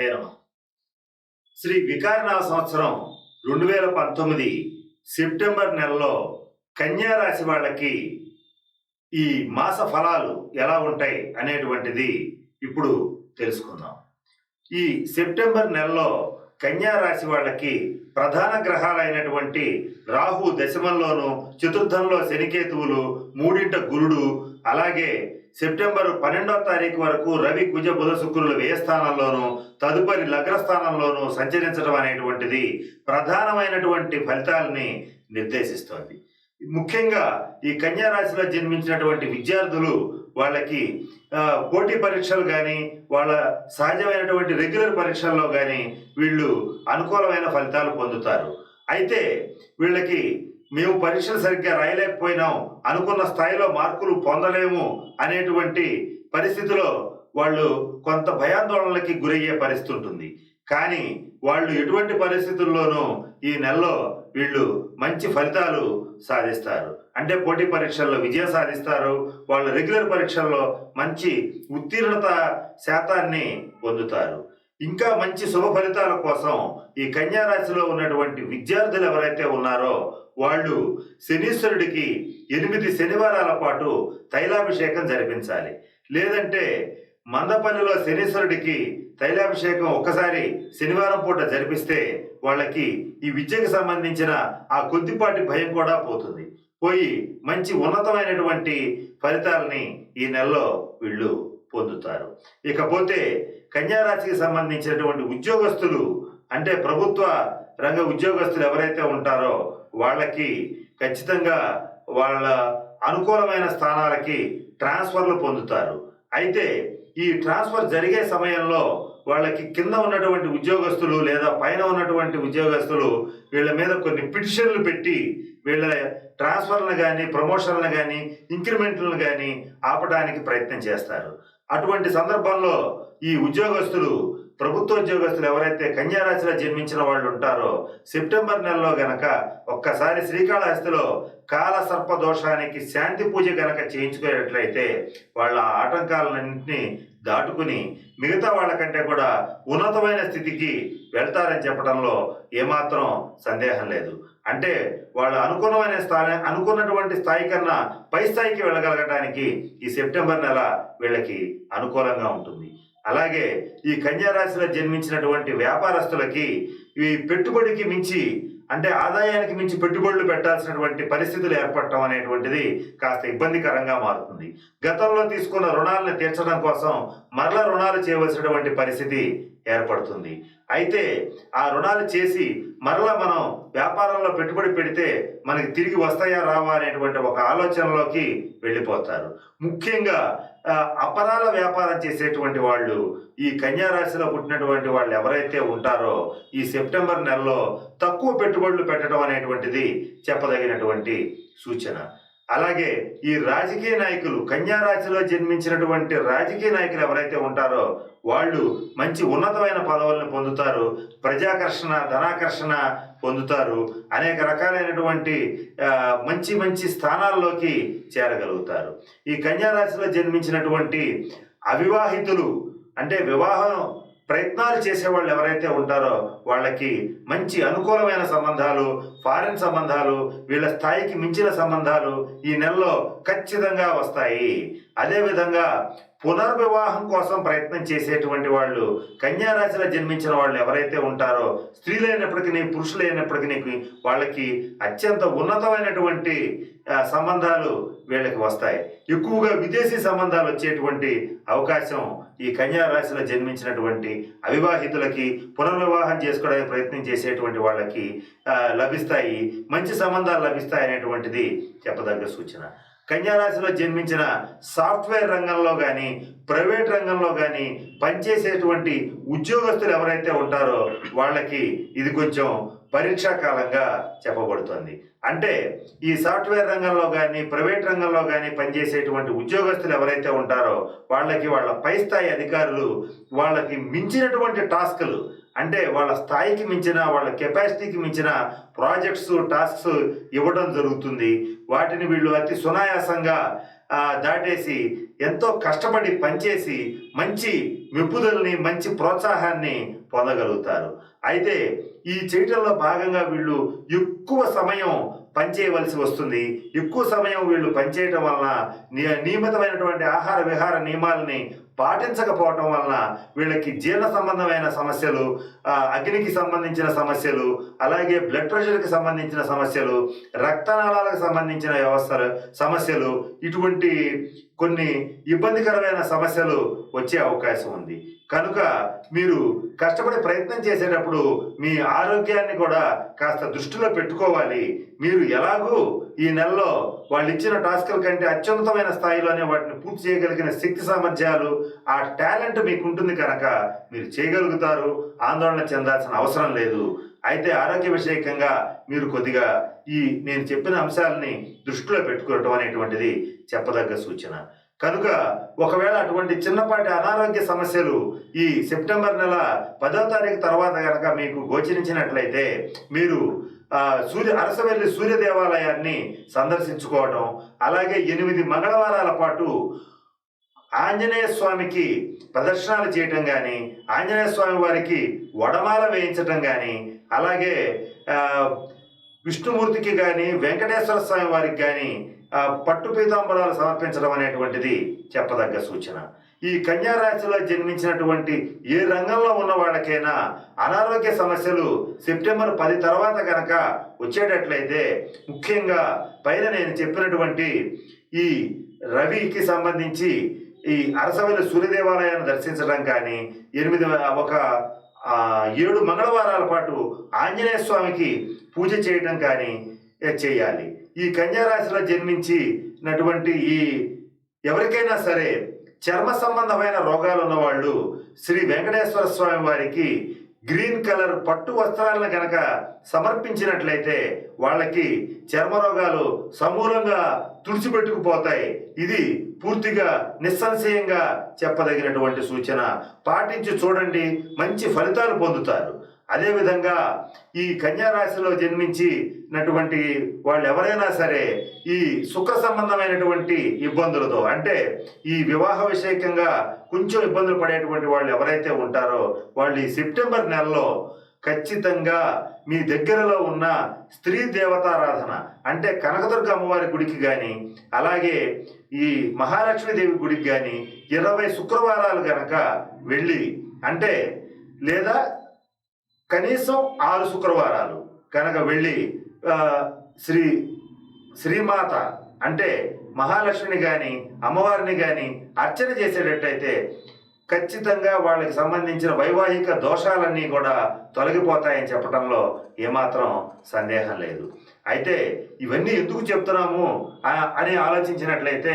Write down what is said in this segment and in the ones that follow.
గణపతే శ్రీ వికారనామ సంవత్సరం రెండు వేల పంతొమ్మిది సెప్టెంబర్ నెలలో కన్యా రాశి వాళ్ళకి ఈ మాస ఫలాలు ఎలా ఉంటాయి అనేటువంటిది ఇప్పుడు తెలుసుకుందాం. ఈ సెప్టెంబర్ నెలలో కన్యా రాశి వాళ్ళకి ప్రధాన గ్రహాలైనటువంటి రాహు దశమంలోను చతుర్థంలో శనికేతువులు మూడింట గురుడు అలాగే సెప్టెంబర్ పన్నెండవ తారీఖు వరకు రవి కుజ బుధ శుక్రులు వ్యయ స్థానంలోనూ తదుపరి లగ్న స్థానంలోనూ సంచరించడం అనేటువంటిది ప్రధానమైనటువంటి ఫలితాలని నిర్దేశిస్తోంది. ముఖ్యంగా ఈ కన్యా రాశిలో జన్మించినటువంటి విద్యార్థులు వాళ్ళకి పోటీ పరీక్షలు కానీ వాళ్ళ సహజమైనటువంటి రెగ్యులర్ పరీక్షల్లో కానీ వీళ్ళు అనుకూలమైన ఫలితాలు పొందుతారు. అయితే వీళ్ళకి మేము పరీక్షలు సరిగ్గా రాయలేకపోయినాం. అనుకున్న స్థాయిలో మార్కులు పొందలేము అనేటువంటి పరిస్థితిలో వాళ్ళు కొంత భయాందోళనలకి గురయ్యే పరిస్థితి ఉంటుంది. కానీ వాళ్ళు ఎటువంటి పరిస్థితుల్లోనూ ఈ నెలలో వీళ్ళు మంచి ఫలితాలు సాధిస్తారు. అంటే పోటీ పరీక్షల్లో విజయం సాధిస్తారు. వాళ్ళు రెగ్యులర్ పరీక్షల్లో మంచి ఉత్తీర్ణత శాతాన్ని పొందుతారు. ఇంకా మంచి శుభ ఫలితాల కోసం ఈ కన్యా రాశిలో ఉన్నటువంటి విద్యార్థులు ఎవరైతే ఉన్నారో వాళ్ళు శనీశ్వరుడికి ఎనిమిది శనివారాల పాటు తైలాభిషేకం జరిపించాలి. లేదంటే మందపల్లిలో శనీశ్వరుడికి తైలాభిషేకం ఒక్కసారి శనివారం పూట జరిపిస్తే వాళ్ళకి ఈ విద్యకు సంబంధించిన ఆ కొద్దిపాటి భయం కూడా పోతుంది. పోయి మంచి ఉన్నతమైనటువంటి ఫలితాలని ఈ నెలలో వీళ్ళు పొందుతారు. ఇకపోతే కన్యారాశికి సంబంధించినటువంటి ఉద్యోగస్తులు అంటే ప్రభుత్వ రంగ ఉద్యోగస్తులు ఎవరైతే ఉంటారో వాళ్ళకి ఖచ్చితంగా వాళ్ళ అనుకూలమైన స్థానాలకి ట్రాన్స్ఫర్లు పొందుతారు. అయితే ఈ ట్రాన్స్ఫర్ జరిగే సమయంలో వాళ్ళకి కింద ఉన్నటువంటి ఉద్యోగస్తులు లేదా పైన ఉన్నటువంటి ఉద్యోగస్తులు వీళ్ళ మీద కొన్ని పిటిషన్లు పెట్టి వీళ్ళ ట్రాన్స్ఫర్లను కానీ ప్రమోషన్లను కానీ ఇంక్రిమెంట్లను కానీ ఆపడానికి ప్రయత్నం చేస్తారు. అటువంటి సందర్భంలో ఈ ఉద్యోగస్తులు ప్రభుత్వ ఉద్యోగస్తులు ఎవరైతే కన్యారాశిలో జన్మించిన వాళ్ళు ఉంటారో సెప్టెంబర్ నెలలో గనక ఒక్కసారి శ్రీకాళహస్తిలో కాల సర్ప దోషానికి శాంతి పూజ గనక చేయించుకునేట్లయితే వాళ్ళ ఆటంకాలన్నింటినీ దాటుకుని మిగతా వాళ్ళకంటే కూడా ఉన్నతమైన స్థితికి వెళ్తారని చెప్పడంలో ఏమాత్రం సందేహం లేదు. అంటే వాళ్ళు అనుకున్నమైన స్థాయి అనుకున్నటువంటి స్థాయి కన్నా పై స్థాయికి వెళ్ళగలగటానికి ఈ సెప్టెంబర్ నెల వీళ్ళకి అనుకూలంగా ఉంటుంది. అలాగే ఈ కన్యా రాశిలో జన్మించినటువంటి వ్యాపారస్తులకి ఈ పెట్టుబడికి మించి అంటే ఆదాయానికి మించి పెట్టుబడులు పెట్టాల్సినటువంటి పరిస్థితులు ఏర్పడటం అనేటువంటిది కాస్త ఇబ్బందికరంగా మారుతుంది. గతంలో తీసుకున్న రుణాలను తీర్చడం కోసం మరల రుణాలు చేయవలసినటువంటి పరిస్థితి ఏర్పడుతుంది. అయితే ఆ రుణాలు చేసి మరలా మనం వ్యాపారంలో పెట్టుబడి పెడితే మనకి తిరిగి వస్తాయా రావా అనేటువంటి ఒక ఆలోచనలోకి వెళ్ళిపోతారు. ముఖ్యంగా అపరాల వ్యాపారం చేసేటువంటి వాళ్ళు ఈ కన్యారాశిలో పుట్టినటువంటి వాళ్ళు ఎవరైతే ఉంటారో ఈ సెప్టెంబర్ నెలలో తక్కువ పెట్టుబడులు పెట్టడం అనేటువంటిది చెప్పదగినటువంటి సూచన. అలాగే ఈ రాజకీయ నాయకులు కన్యా రాశిలో జన్మించినటువంటి రాజకీయ నాయకులు ఎవరైతే ఉంటారో వాళ్ళు మంచి ఉన్నతమైన పదవులను పొందుతారు ప్రజాకర్షణ ధనాకర్షణ పొందుతారు అనేక రకాలైనటువంటి మంచి మంచి స్థానాల్లోకి చేరగలుగుతారు. ఈ కన్యా రాశిలో జన్మించినటువంటి అవివాహితులు అంటే వివాహం ప్రయత్నాలు చేసే వాళ్ళు ఎవరైతే ఉంటారో వాళ్ళకి మంచి అనుకూలమైన సంబంధాలు ఫారిన్ సంబంధాలు వీళ్ళ స్థాయికి మించిన సంబంధాలు ఈ నెలలో ఖచ్చితంగా వస్తాయి. అదేవిధంగా పునర్వివాహం కోసం ప్రయత్నం చేసేటువంటి వాళ్ళు కన్యారాశిలో జన్మించిన వాళ్ళు ఎవరైతే ఉంటారో స్త్రీలైనప్పటికీ పురుషులైనప్పటికీ వాళ్ళకి అత్యంత ఉన్నతమైనటువంటి సంబంధాలు వీళ్ళకి వస్తాయి. ఎక్కువగా విదేశీ సంబంధాలు వచ్చేటువంటి అవకాశం ఈ కన్యా రాశిలో జన్మించినటువంటి అవివాహితులకి పునర్వివాహం చేసుకోవడానికి ప్రయత్నం చేసేటువంటి వాళ్ళకి లభిస్తాయి మంచి సంబంధాలు లభిస్తాయి అనేటువంటిది చెప్పదగ్గ సూచన. కన్యారాశిలో జన్మించిన సాఫ్ట్వేర్ రంగంలో కానీ ప్రైవేట్ రంగంలో కానీ పనిచేసేటువంటి ఉద్యోగస్తులు ఎవరైతే ఉంటారో వాళ్ళకి ఇది కొంచెం పరీక్షా కాలంగా చెప్పబడుతోంది. అంటే ఈ సాఫ్ట్వేర్ రంగంలో కానీ ప్రైవేట్ రంగంలో కానీ పనిచేసేటువంటి ఉద్యోగస్తులు ఎవరైతే ఉంటారో వాళ్ళకి వాళ్ళ పై స్థాయి అధికారులు వాళ్ళకి మించినటువంటి టాస్కులు అంటే వాళ్ళ స్థాయికి మించిన వాళ్ళ కెపాసిటీకి మించిన ప్రాజెక్ట్స్ టాస్క్స్ ఇవ్వడం జరుగుతుంది. వాటిని వీళ్ళు అతి సునాయాసంగా దాటేసి ఎంతో కష్టపడి పనిచేసి మంచి మెప్పుదలని మంచి ప్రోత్సాహాన్ని పొందగలుగుతారు. అయితే ఈ చేయటంలో భాగంగా వీళ్ళు ఎక్కువ సమయం పనిచేయవలసి వస్తుంది. ఎక్కువ సమయం వీళ్ళు పనిచేయటం వలన నియమితమైనటువంటి ఆహార విహార నియమాలని పాటించకపోవటం వలన వీళ్ళకి జీర్ణ సంబంధమైన సమస్యలు అగ్నికి సంబంధించిన సమస్యలు అలాగే బ్లడ్ ప్రెషర్కి సంబంధించిన సమస్యలు రక్తనాళాలకు సంబంధించిన వ్యవస్థలు సమస్యలు ఇటువంటి కొన్ని ఇబ్బందికరమైన సమస్యలు వచ్చే అవకాశం ఉంది. కనుక మీరు కష్టపడే ప్రయత్నం చేసేటప్పుడు మీ ఆరోగ్యాన్ని కూడా కాస్త దృష్టిలో పెట్టుకోవాలి. మీరు ఎలాగూ ఈ నెలలో వాళ్ళు ఇచ్చిన టాస్కుల కంటే అత్యున్నతమైన స్థాయిలోనే వాటిని పూర్తి చేయగలిగిన శక్తి సామర్థ్యాలు ఆ టాలెంట్ మీకు ఉంటుంది కనుక మీరు చేయగలుగుతారు. ఆందోళన చెందాల్సిన అవసరం లేదు. అయితే ఆరోగ్య విషయకంగా మీరు కొద్దిగా ఈ నేను చెప్పిన అంశాలని దృష్టిలో పెట్టుకోవటం అనేటువంటిది చెప్పదగ్గ సూచన. కనుక ఒకవేళ అటువంటి చిన్నపాటి అనారోగ్య సమస్యలు ఈ సెప్టెంబర్ నెల పదో తారీఖు తర్వాత కనుక మీకు గోచరించినట్లయితే మీరు సూర్య అరసవెల్లి సూర్య దేవాలయాన్ని సందర్శించుకోవటం అలాగే ఎనిమిది మంగళవారాల పాటు ఆంజనేయ స్వామికి ప్రదర్శనలు చేయటం కానీ ఆంజనేయ స్వామి వారికి వడమాల వేయించటం కానీ అలాగే విష్ణుమూర్తికి కానీ వెంకటేశ్వర స్వామి వారికి కానీ పట్టు పీతాంబరాలు సమర్పించడం అనేటువంటిది చెప్పదగ్గ సూచన. ఈ కన్యా రాశిలో జన్మించినటువంటి ఏ రంగంలో ఉన్న వాళ్ళకైనా అనారోగ్య సమస్యలు సెప్టెంబర్ పది తర్వాత కనుక వచ్చేటట్లయితే ముఖ్యంగా పైన నేను చెప్పినటువంటి ఈ రవికి సంబంధించి ఈ అరసవెల్లి సూర్యదేవాలయాన్ని దర్శించడం కానీ ఎనిమిది ఒక ఏడు మంగళవారాల పాటు ఆంజనేయ స్వామికి పూజ చేయడం కానీ చేయాలి. ఈ కన్యారాశిలో జన్మించినటువంటి ఈ ఎవరికైనా సరే చర్మ సంబంధమైన రోగాలు ఉన్నవాళ్ళు శ్రీ వెంకటేశ్వర స్వామి వారికి గ్రీన్ కలర్ పట్టు వస్త్రాలను కనుక సమర్పించినట్లయితే వాళ్ళకి చర్మ రోగాలు సమూలంగా తుడిచిపెట్టుకుపోతాయి. ఇది పూర్తిగా నిస్సంశయంగా చెప్పదగినటువంటి సూచన. పాటించి చూడండి మంచి ఫలితాలు పొందుతారు. అదేవిధంగా ఈ కన్యా రాశిలో జన్మించినటువంటి వాళ్ళు ఎవరైనా సరే ఈ శుక్ర సంబంధమైనటువంటి ఇబ్బందులతో అంటే ఈ వివాహ విషయకంగా కొంచెం ఇబ్బందులు పడేటువంటి వాళ్ళు ఎవరైతే ఉంటారో వాళ్ళు ఈ సెప్టెంబర్ నెలలో ఖచ్చితంగా మీ దగ్గరలో ఉన్న స్త్రీ దేవతారాధన అంటే కనకదుర్గ అమ్మవారి గుడికి కానీ అలాగే ఈ మహాలక్ష్మీదేవి గుడికి కానీ ఇరవై శుక్రవారాలు గనక వెళ్ళి అంటే లేదా కనీసం ఆరు శుక్రవారాలు కనుక వెళ్ళి శ్రీ శ్రీమాత అంటే మహాలక్ష్మిని కానీ అమ్మవారిని కానీ అర్చన చేసేటట్టయితే ఖచ్చితంగా వాళ్ళకి సంబంధించిన వైవాహిక దోషాలన్నీ కూడా తొలగిపోతాయని చెప్పడంలో ఏమాత్రం సందేహం లేదు. అయితే ఇవన్నీ ఎందుకు చెప్తున్నాము అని ఆలోచించినట్లయితే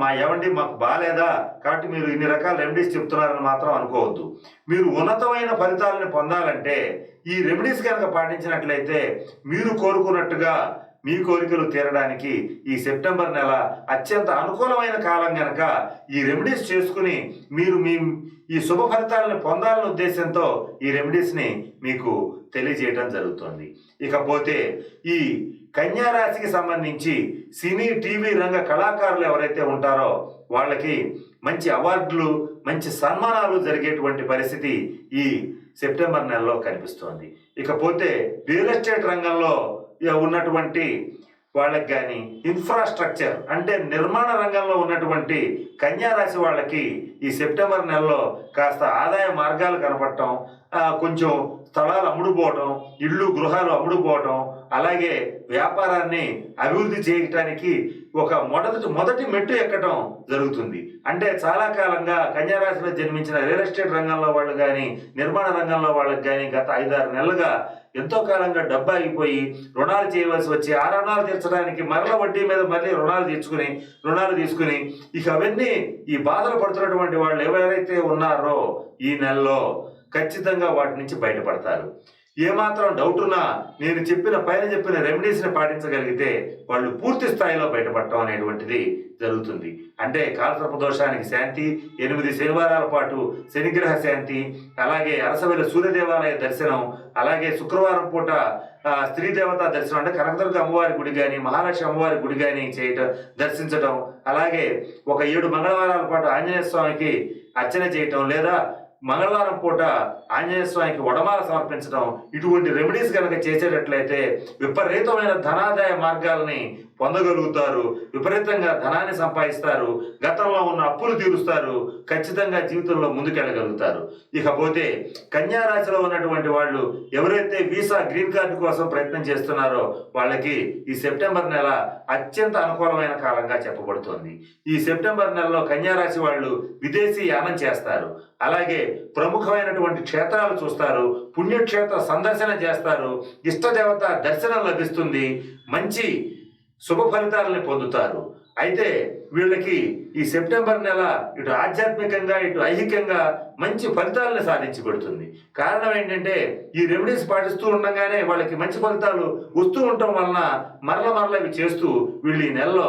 మా ఎవండి మాకు బాగాలేదా కాబట్టి మీరు ఇన్ని రకాల రెమెడీస్ చెప్తున్నారని మాత్రం అనుకోవద్దు. మీరు ఉన్నతమైన ఫలితాలను పొందాలంటే ఈ రెమెడీస్ కనుక పాటించినట్లయితే మీరు కోరుకున్నట్టుగా మీ కోరికలు తీరడానికి ఈ సెప్టెంబర్ నెల అత్యంత అనుకూలమైన కాలం గనక ఈ రెమెడీస్ చేసుకుని మీరు మీ ఈ శుభ ఫలితాలను పొందాలనే ఉద్దేశంతో ఈ రెమెడీస్ని మీకు తెలియజేయడం జరుగుతుంది. ఇకపోతే ఈ కన్యా రాశికి సంబంధించి సినీ టీవీ రంగ కళాకారులు ఎవరైతే ఉంటారో వాళ్ళకి మంచి అవార్డులు మంచి సన్మానాలు జరిగేటువంటి పరిస్థితి ఈ సెప్టెంబర్ నెలలో కనిపిస్తోంది. ఇకపోతే రియల్ ఎస్టేట్ రంగంలో ఉన్నటువంటి వాళ్ళకి కానీ ఇన్ఫ్రాస్ట్రక్చర్ అంటే నిర్మాణ రంగంలో ఉన్నటువంటి కన్యా రాశి వాళ్ళకి ఈ సెప్టెంబర్ నెలలో కాస్త ఆదాయ మార్గాలు కనపడటం కొంచెం స్థలాలు అమ్ముడుపోవటం ఇళ్ళు గృహాలు అమ్ముడుపోవటం అలాగే వ్యాపారాన్ని అభివృద్ధి చేయటానికి ఒక మొదటి మొదటి మెట్టు ఎక్కటం జరుగుతుంది. అంటే చాలా కాలంగా కన్యారాశిలో జన్మించిన రియల్ ఎస్టేట్ రంగంలో వాళ్ళు కానీ నిర్మాణ రంగంలో వాళ్ళకి కానీ గత ఐదారు నెలలుగా ఎంతో కాలంగా డబ్బు ఆగిపోయి రుణాలు చేయవలసి వచ్చి ఆ రుణాలు తీర్చడానికి మరల వడ్డీ మీద మళ్ళీ రుణాలు తీర్చుకుని రుణాలు తీసుకుని ఇక అవన్నీ ఈ బాధలు పడుతున్నటువంటి వాళ్ళు ఎవరైతే ఉన్నారో ఈ నెలలో ఖచ్చితంగా వాటి నుంచి బయటపడతారు. ఏమాత్రం డౌట్ ఉన్నా నేను చెప్పిన పైన చెప్పిన రెమెడీస్ని పాటించగలిగితే వాళ్ళు పూర్తి స్థాయిలో బయటపడటం అనేటువంటిది జరుగుతుంది. అంటే కాలసర్ప దోషానికి శాంతి ఎనిమిది శనివారాల పాటు శనిగ్రహ శాంతి అలాగే అరసవేల సూర్యదేవాలయ దర్శనం అలాగే శుక్రవారం పూట స్త్రీ దేవత దర్శనం అంటే కనకదుర్గ అమ్మవారి గుడి కానీ మహాలక్ష్మి అమ్మవారి గుడి కానీ చేయటం దర్శించడం అలాగే ఒక ఏడు మంగళవారాల పాటు ఆంజనేయ స్వామికి అర్చన చేయటం లేదా మంగళవారం పూట ఆంజనేయ స్వామికి వడమాల సమర్పించడం ఇటువంటి రెమెడీస్ కనుక చేసేటట్లయితే విపరీతమైన ధనాదాయ మార్గాలని పొందగలుగుతారు. విపరీతంగా ధనాన్ని సంపాదిస్తారు. గతంలో ఉన్న అప్పులు తీరుస్తారు. ఖచ్చితంగా జీవితంలో ముందుకెళ్ళగలుగుతారు. ఇకపోతే కన్యారాశిలో ఉన్నటువంటి వాళ్ళు ఎవరైతే వీసా గ్రీన్ కార్డు కోసం ప్రయత్నం చేస్తున్నారో వాళ్ళకి ఈ సెప్టెంబర్ నెల అత్యంత అనుకూలమైన కాలంగా చెప్పబడుతోంది. ఈ సెప్టెంబర్ నెలలో కన్యారాశి వాళ్ళు విదేశీ యానం చేస్తారు. అలాగే ప్రముఖమైనటువంటి క్షేత్రాలు చూస్తారు పుణ్యక్షేత్ర సందర్శన చేస్తారు ఇష్టదేవత దర్శనం లభిస్తుంది మంచి శుభ ఫలితాలని పొందుతారు. అయితే వీళ్ళకి ఈ సెప్టెంబర్ నెల ఇటు ఆధ్యాత్మికంగా ఇటు ఐహికంగా మంచి ఫలితాలను సాధించి పెడుతుంది. కారణం ఏంటంటే ఈ రెమెడీస్ పాటిస్తూ ఉండగానే వాళ్ళకి మంచి ఫలితాలు వస్తూ ఉండటం వలన మరల మరల ఇవి చేస్తూ వీళ్ళు ఈ నెలలో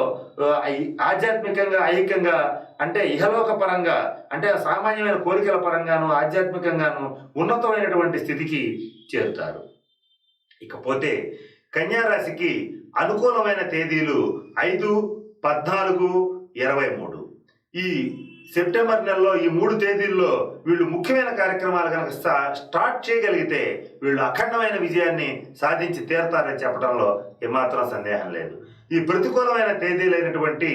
ఐ- ఆధ్యాత్మికంగా ఐహికంగా అంటే ఇహలోక పరంగా అంటే సామాన్యమైన కోరికల పరంగాను ఆధ్యాత్మికంగాను ఉన్నతమైనటువంటి స్థితికి చేరుతారు. ఇకపోతే కన్యారాశికి అనుకూలమైన తేదీలు ఐదు పద్నాలుగు ఇరవై మూడు. ఈ సెప్టెంబర్ నెలలో ఈ మూడు తేదీల్లో వీళ్ళు ముఖ్యమైన కార్యక్రమాలు కనుక స్టార్ట్ చేయగలిగితే వీళ్ళు అఖండమైన విజయాన్ని సాధించి తీరతారని చెప్పడంలో ఏమాత్రం సందేహం లేదు. ఈ ప్రతికూలమైన తేదీలైనటువంటి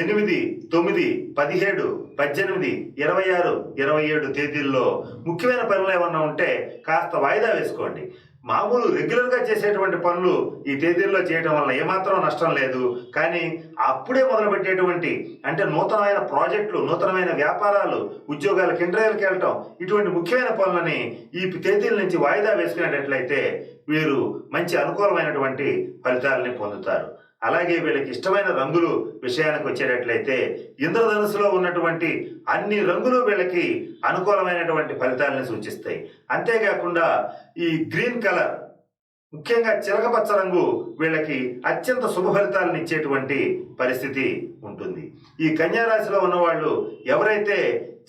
ఎనిమిది తొమ్మిది పదిహేడు పద్దెనిమిది ఇరవై ఆరు ఇరవై ఏడు తేదీల్లో ముఖ్యమైన పనులు ఏమన్నా ఉంటే కాస్త వాయిదా వేసుకోండి. మామూలు రెగ్యులర్గా చేసేటువంటి పనులు ఈ తేదీల్లో చేయడం వల్ల ఏమాత్రం నష్టం లేదు. కానీ అప్పుడే మొదలుపెట్టేటువంటి అంటే నూతనమైన ప్రాజెక్టులు నూతనమైన వ్యాపారాలు ఉద్యోగాలకు కిండ్రయలకు వెళ్ళటం ఇటువంటి ముఖ్యమైన పనులని ఈ తేదీల నుంచి వాయిదా వేసుకునేటట్లయితే వీరు మంచి అనుకూలమైనటువంటి ఫలితాలని పొందుతారు. అలాగే వీళ్ళకి ఇష్టమైన రంగులు విషయానికి వచ్చేటట్లయితే ఇంద్రధనుసులో ఉన్నటువంటి అన్ని రంగులు వీళ్ళకి అనుకూలమైనటువంటి ఫలితాలను సూచిస్తాయి. అంతేకాకుండా ఈ గ్రీన్ కలర్ ముఖ్యంగా చిలకపచ్చ రంగు వీళ్ళకి అత్యంత శుభ ఫలితాలను ఇచ్చేటువంటి పరిస్థితి ఉంటుంది. ఈ కన్యారాశిలో ఉన్నవాళ్ళు ఎవరైతే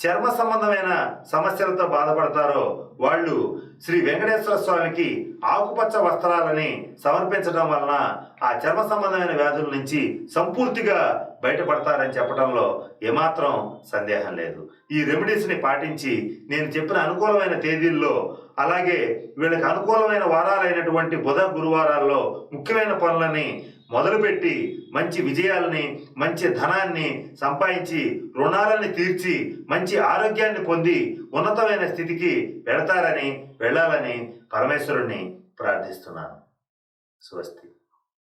చర్మ సంబంధమైన సమస్యలతో బాధపడతారో వాళ్ళు శ్రీ వెంకటేశ్వర స్వామికి ఆకుపచ్చ వస్త్రాలని సమర్పించడం వలన ఆ చర్మ సంబంధమైన వ్యాధుల నుంచి సంపూర్తిగా బయటపడతారని చెప్పడంలో ఏమాత్రం సందేహం లేదు. ఈ రెమెడీస్ని పాటించి నేను చెప్పిన అనుకూలమైన తేదీల్లో అలాగే వీళ్ళకి అనుకూలమైన వారాలైనటువంటి బుధ గురువారాల్లో ముఖ్యమైన పనులని మొదలుపెట్టి మంచి విజయాలని మంచి ధనాన్ని సంపాదించి రుణాలని తీర్చి మంచి ఆరోగ్యాన్ని పొంది ఉన్నతమైన స్థితికి వెళతారని వెళ్ళాలని పరమేశ్వరుణ్ణి ప్రార్థిస్తున్నాను. స్వస్తి.